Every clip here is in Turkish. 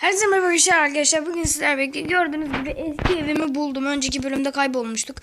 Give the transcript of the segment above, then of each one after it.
Herkese merhaba arkadaşlar arkadaşlar. Bugün sizlerle birlikte gördüğünüz gibi eski evimi buldum. Önceki bölümde kaybolmuştuk.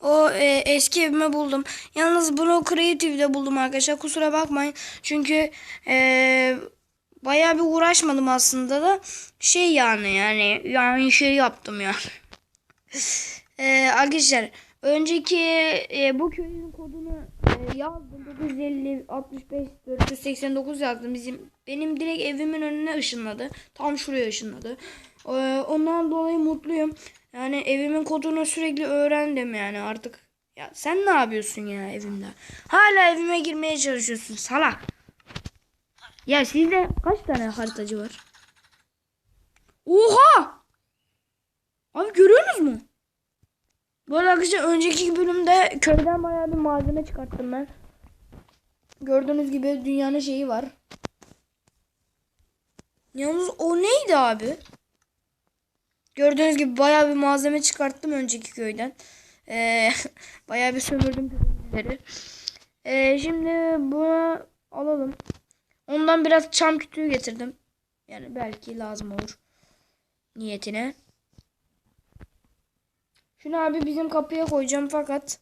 O e, eski evimi buldum. Yalnız bunu Creative'de buldum arkadaşlar. Kusura bakmayın. Çünkü e, bayağı bir uğraşmadım aslında da. Şey yani yani yani şey yaptım ya. e, arkadaşlar önceki e, bu köyün kodunu e, yazdım. 950 65 489 yazdım. Bizim benim direkt evimin önüne ışınladı. Tam şuraya ışınladı. E, ondan dolayı mutluyum. Yani evimin kodunu sürekli öğrendim yani artık. Ya sen ne yapıyorsun ya evimde? Hala evime girmeye çalışıyorsun salak. Ya sizde kaç tane haritacı var? Oha! Abi görüyorsunuz mu? Bu arada önceki bölümde köyden bayağı bir malzeme çıkarttım ben. Gördüğünüz gibi dünyanın şeyi var. Yalnız o neydi abi? Gördüğünüz gibi bayağı bir malzeme çıkarttım önceki köyden. Ee, bayağı bir sömürdüm köylüleri. Ee, şimdi bunu alalım. Ondan biraz çam kütüğü getirdim. Yani belki lazım olur. Niyetine. Şunu abi bizim kapıya koyacağım fakat.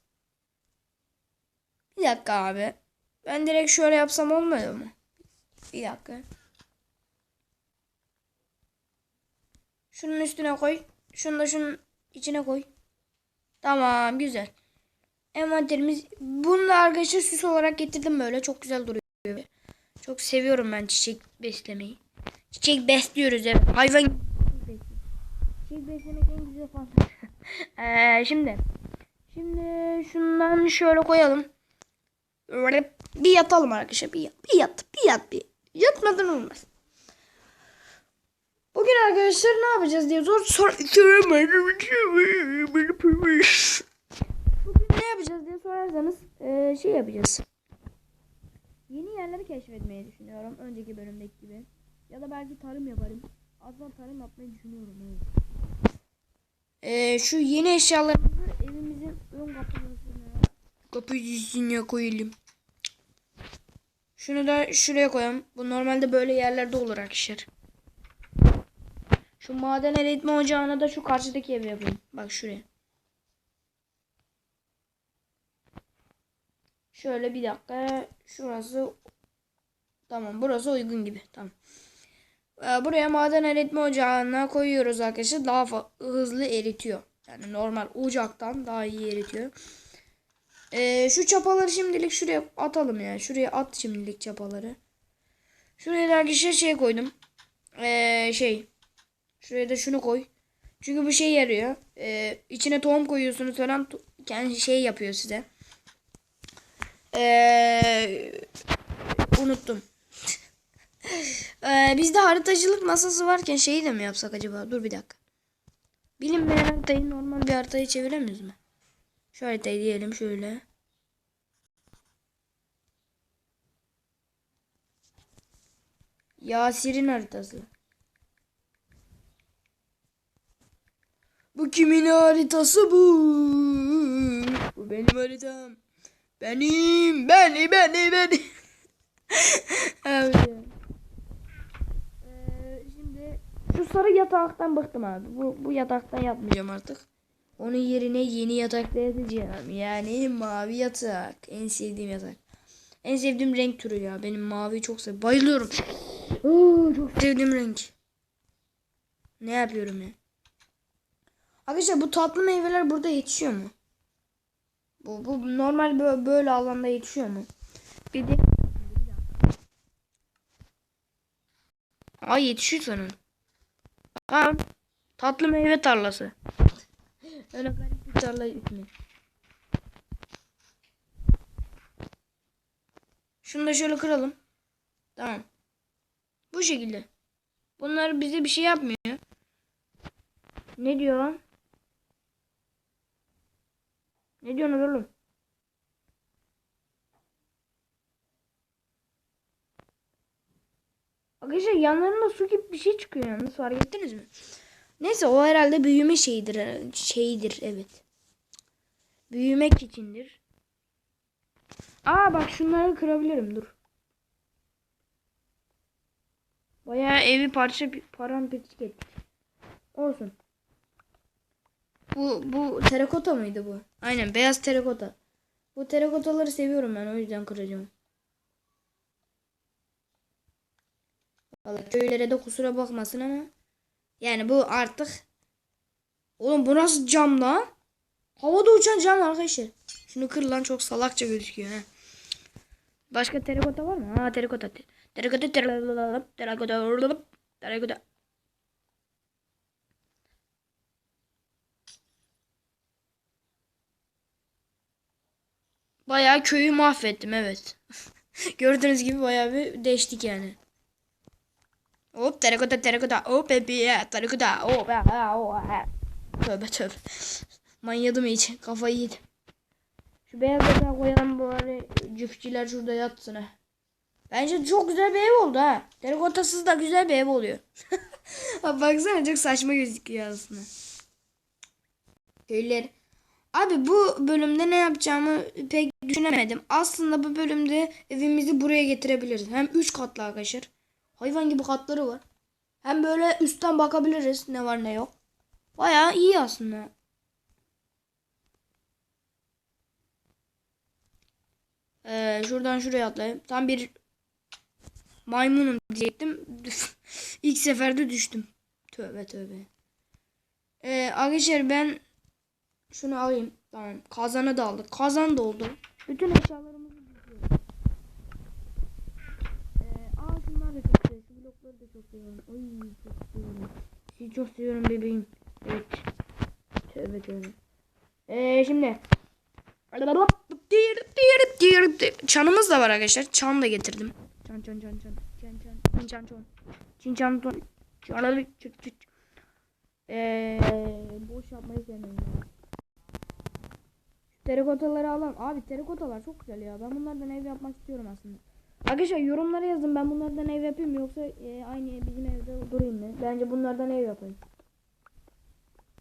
Bir dakika abi. Ben direkt şöyle yapsam olmuyor mu? Bir dakika. Şunun üstüne koy. Şunu da şunun içine koy. Tamam güzel. Envanterimiz. Bunu da arkadaşlar süs olarak getirdim böyle. Çok güzel duruyor. Çok seviyorum ben çiçek beslemeyi. Çiçek besliyoruz evet. Hayvan Çiçek beslemek en güzel falan. Ee, şimdi. Şimdi şundan şöyle koyalım. Böyle bir yatalım arkadaşlar. Bir yat, bir yat, bir yat, bir. Yatmadan olmaz. Bugün arkadaşlar ne yapacağız diye zor sor Bugün ne yapacağız diye sorarsanız eee, şey yapacağız. Yeni yerleri keşfetmeyi düşünüyorum. Önceki bölümdeki gibi. Ya da belki tarım yaparım. Aslında tarım yapmayı düşünüyorum. Evet. Eee, şu yeni eşyalarımızı evimizin ön kapısına kapısına koyalım. Şunu da şuraya koyalım. Bu normalde böyle yerlerde olur arkadaşlar. Şu maden eritme ocağına da şu karşıdaki evi yapayım. Bak şuraya. Şöyle bir dakika. Şurası tamam. Burası uygun gibi. Tamam. Ee, Buraya maden eritme ocağına koyuyoruz arkadaşlar. Daha hızlı eritiyor. Yani normal ocaktan daha iyi eritiyor. Ee, şu çapaları şimdilik şuraya atalım yani. Şuraya at şimdilik çapaları. Şuraya da arkadaşlar şey koydum. Ee, şey. Şuraya da şunu koy. Çünkü bu şey yarıyor. Ee, içine tohum koyuyorsunuz falan. Kendi şey yapıyor size. Ee, unuttum. Ee, bizde haritacılık masası varken şeyi de mi yapsak acaba? Dur bir dakika. Bilinmeyen haritayı normal bir haritaya çeviremiyoruz mu? Şu haritayı diyelim şöyle. Yasir'in haritası. Bu kimin haritası bu? Bu benim haritam. Benim, beni, beni, beni. evet. Ee, şimdi sarı yataktan bıktım abi. Bu, bu yataktan yapmayacağım artık. Onun yerine yeni yatakta yatacağım. Yani mavi yatak. En sevdiğim yatak. En sevdiğim renk türü ya. Benim maviyi çok seviyorum. Bayılıyorum. Oo, çok sevdiğim renk. Ne yapıyorum ya? Arkadaşlar bu tatlı meyveler burada yetişiyor mu? Bu, bu normal böyle, böyle alanda yetişiyor mu? Bir de Ay yetişiyor sanırım. Tamam. Tatlı meyve tarlası. Öyle garip bir tarla ismi. Şunu da şöyle kıralım. Tamam. Bu şekilde. Bunlar bize bir şey yapmıyor. Ne diyor? Ne diyorsun oğlum? Arkadaşlar yanlarında su gibi bir şey çıkıyor yalnız fark ettiniz mi? Neyse o herhalde büyüme şeyidir. Şeydir evet. Büyümek içindir. Aa bak şunları kırabilirim dur. Bayağı evi parça paramparçık ettik. Olsun. Bu bu terakota mıydı bu? Aynen beyaz terakota. Bu terakotaları seviyorum ben o yüzden kıracağım. Vallahi köylere de kusura bakmasın ama. Yani bu artık. Oğlum bu nasıl cam lan? Havada uçan cam arkadaşlar. Şunu kır lan çok salakça gözüküyor ha. Başka terakota var mı? Ha terakota. Terakota terakota terakota terakota. Bayağı köyü mahvettim evet. Gördüğünüz gibi bayağı bir değiştik yani. Hop terakota terakota hop bebiye terakota hop hop ha. Tövbe tövbe. Manyadım iyice kafayı yedim. Şu beyaz yatağı koyalım bari cüfçiler şurada yatsın ha. Bence çok güzel bir ev oldu ha. Terikotasız da güzel bir ev oluyor. Abi baksana çok saçma gözüküyor aslında. Köyler. Abi bu bölümde ne yapacağımı pek düşünemedim. Aslında bu bölümde evimizi buraya getirebiliriz. Hem 3 katlı arkadaşlar. Hayvan gibi katları var. Hem böyle üstten bakabiliriz ne var ne yok. Bayağı iyi aslında. Ee, şuradan şuraya atlayayım. Tam bir maymunum diyecektim. İlk seferde düştüm. Tövbe tövbe. Ee, arkadaşlar ben şunu alayım. Tamam. Kazanı da aldık. Kazan da oldu. Bütün eşyalarımızı diziyoruz. Ee, aa şunlar da çok blokları da çok seviyorum. Oy çok seviyorum. Sizi çok seviyorum bebeğim. Evet. Tövbe tövbe. Ee, şimdi. Çanımız da var arkadaşlar. Çan da getirdim. Çan çan çan çan. Çan çan. Çin çan çan. Çin çan çan. Çan çıt çıt. Eee boş yapmayı sevmiyorum terikotaları alalım. Abi terikotalar çok güzel ya. Ben bunlardan ev yapmak istiyorum aslında. Arkadaşlar yorumlara yazın ben bunlardan ev yapayım yoksa e, aynı bizim evde durayım mı? Bence bunlardan ev yapayım.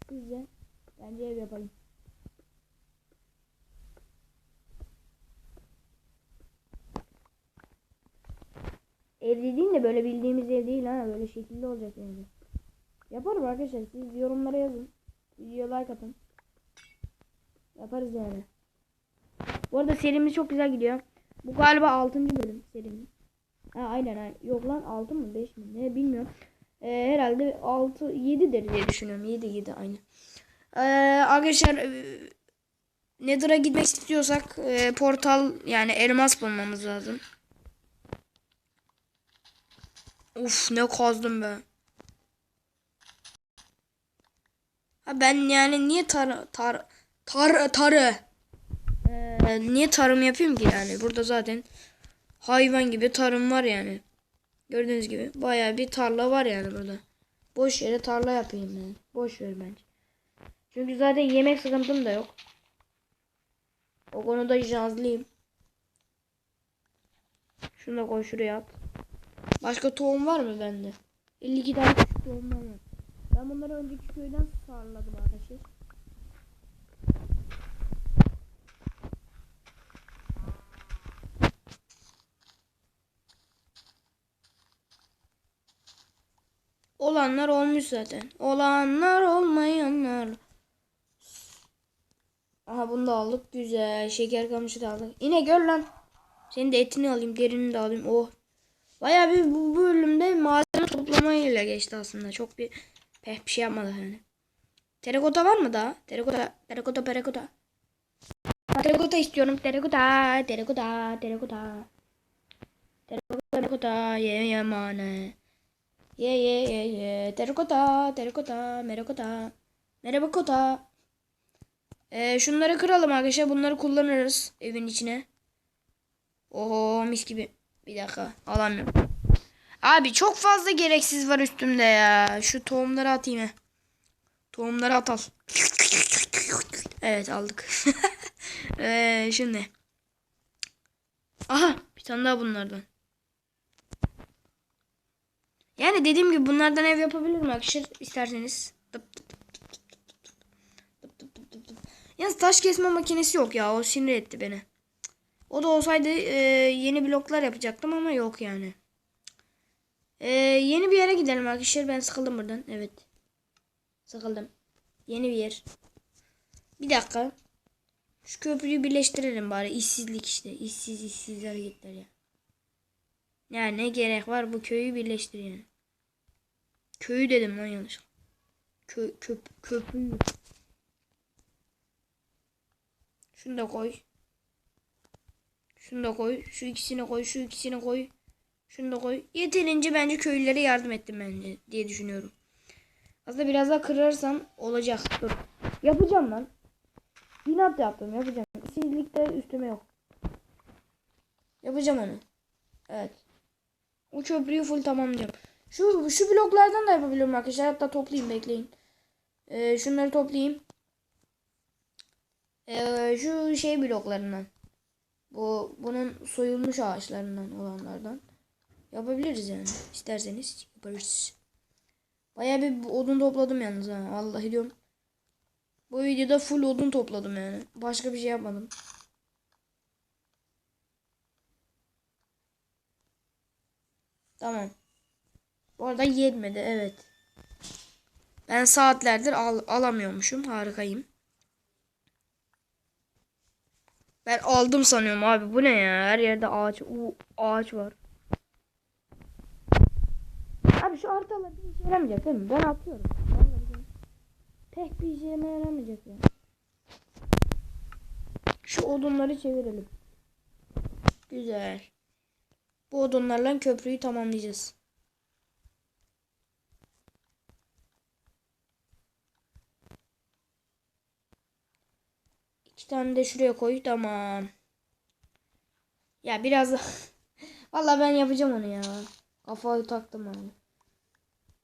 Sizce? Bence ev yapayım. Ev dediğin de böyle bildiğimiz ev değil ha. Böyle şekilli olacak yani. Yaparım arkadaşlar. Siz yorumlara yazın. Video like atın. Yaparız yani. Bu arada serimiz çok güzel gidiyor. Bu galiba 6. bölüm serinin. Ha aynen aynen. Yok lan 6 mı 5 mi ne bilmiyorum. Ee, herhalde 6 7'dir diye düşünüyorum. 7 7 aynı. Ee, arkadaşlar e, Nether'a gitmek istiyorsak e, portal yani elmas bulmamız lazım. Uf ne kazdım be. Ha ben yani niye tar tar tar tarı ee, niye tarım yapayım ki yani? Burada zaten hayvan gibi tarım var yani. Gördüğünüz gibi bayağı bir tarla var yani burada. Boş yere tarla yapayım yani. Boş ver bence. Çünkü zaten yemek sıkıntım da yok. O konuda şanslıyım. Şunu da koy şuraya at. Başka tohum var mı bende? 52 tane küçük tohumlar var. Ben bunları önceki köyden sağladım arkadaşlar. Olanlar olmuş zaten. Olanlar olmayanlar. Aha bunu da aldık. Güzel. Şeker kamışı da aldık. Yine gör lan. Senin de etini alayım. Derini de alayım. Oh. Bayağı bir bu bölümde malzeme toplamayla geçti aslında. Çok bir pek bir şey yapmadı yani. Terakota var mı daha? Terakota, terakota, terakota. Terakota istiyorum. Terakota, terakota, terakota. Terakota, terakota, ye yamane. Ye ye ye ye. Terakota, terakota, merakota. Merhaba kota. Ee, şunları kıralım arkadaşlar. Bunları kullanırız evin içine. Oho mis gibi. Bir dakika alamıyorum. Abi çok fazla gereksiz var üstümde ya. Şu tohumları atayım he. Tohumları atal. Evet aldık. ee, şimdi. Aha bir tane daha bunlardan. Yani dediğim gibi bunlardan ev yapabilirim arkadaşlar isterseniz. Tıp. Yalnız taş kesme makinesi yok ya o sinir etti beni. O da olsaydı e, yeni bloklar yapacaktım ama yok yani. Ee, yeni bir yere gidelim arkadaşlar. Ben sıkıldım buradan. Evet. Sıkıldım. Yeni bir yer. Bir dakika. Şu köprüyü birleştirelim bari. İşsizlik işte. İşsiz işsiz hareketler ya. Ya ne gerek var bu köyü birleştirelim. Köyü dedim lan yanlış. Kö, köp, köprüyü. Şunu da koy. Şunu da koy. Şu ikisini koy. Şu ikisini koy. Şunu da koy. Yeterince bence köylülere yardım ettim bence diye düşünüyorum. Aslında biraz daha kırarsam olacak. Dur. Yapacağım lan. İnat yaptım yapacağım. İşsizlikte üstüme yok. Yapacağım onu. Evet. O köprüyü full tamamlayacağım. Şu şu bloklardan da yapabilirim arkadaşlar. Hatta toplayayım bekleyin. Ee, şunları toplayayım. Ee, şu şey bloklarından. Bu bunun soyulmuş ağaçlarından olanlardan. Yapabiliriz yani. İsterseniz yaparız. Bayağı bir odun topladım yalnız ha. Vallahi diyorum. Bu videoda full odun topladım yani. Başka bir şey yapmadım. Tamam. Bu arada yetmedi evet. Ben saatlerdir al alamıyormuşum. Harikayım. Ben aldım sanıyorum abi. Bu ne ya? Her yerde ağaç, u ağaç var. Abi şu haritalar bir işe yaramayacak değil mi? Ben atıyorum. Pek bir işe yaramayacak ya. Şu odunları çevirelim. Güzel. Bu odunlarla köprüyü tamamlayacağız. İki tane de şuraya koy. Tamam. Ya biraz da... Vallahi ben yapacağım onu ya. Kafayı taktım abi.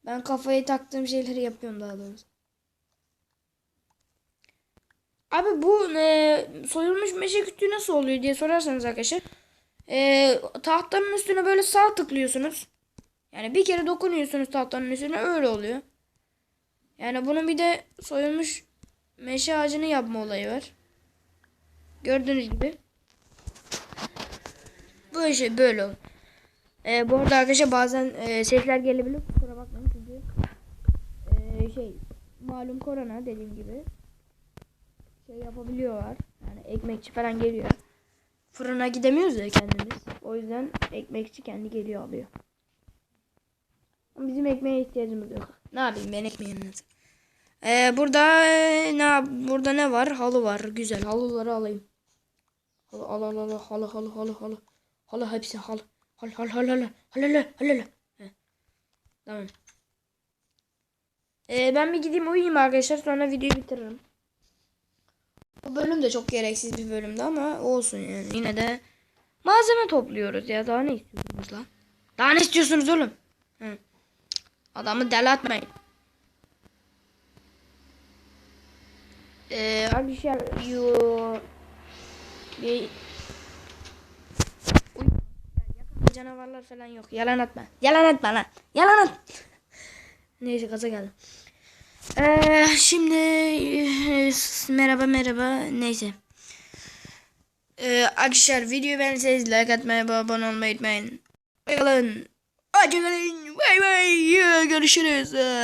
Ben kafayı taktığım şeyleri yapıyorum daha doğrusu. Abi bu e, soyulmuş meşe kütüğü nasıl oluyor diye sorarsanız arkadaşlar. E, tahtanın üstüne böyle sağ tıklıyorsunuz. Yani bir kere dokunuyorsunuz tahtanın üstüne öyle oluyor. Yani bunun bir de soyulmuş meşe ağacını yapma olayı var. Gördüğünüz gibi. Böyle şey böyle olur. Ee, bu arada arkadaşlar bazen e, sesler gelebilir. Kusura bakmayın çünkü e, şey malum korona dediğim gibi şey yapabiliyorlar. Yani ekmekçi falan geliyor. Fırına gidemiyoruz ya kendimiz. O yüzden ekmekçi kendi geliyor alıyor. Bizim ekmeğe ihtiyacımız yok. Ne yapayım ben ekmeğiniz. Ee, burada e, ne burada ne var? Halı var. Güzel. Halıları alayım. Halı al al al halı halı halı halı. Halı hepsi halı. Halı halı halı halı. Halı halı halı. Tamam. Ee, ben bir gideyim uyuyayım arkadaşlar. Sonra videoyu bitiririm. Bu bölüm de çok gereksiz bir bölümdü ama olsun yani. Yine de malzeme topluyoruz ya. Daha ne istiyorsunuz lan? Daha ne istiyorsunuz oğlum? Hı. Adamı deli atmayın. Ee, arkadaşlar yo bir yakında canavarlar falan yok. Yalan atma. Yalan atma lan. Yalan at. Neyse gaza geldim. Ee, şimdi e, merhaba merhaba neyse. Ee, arkadaşlar videoyu beğendiyseniz like atmayı ve abone olmayı unutmayın. Hoşçakalın. Hoşçakalın. Bay bay. Görüşürüz.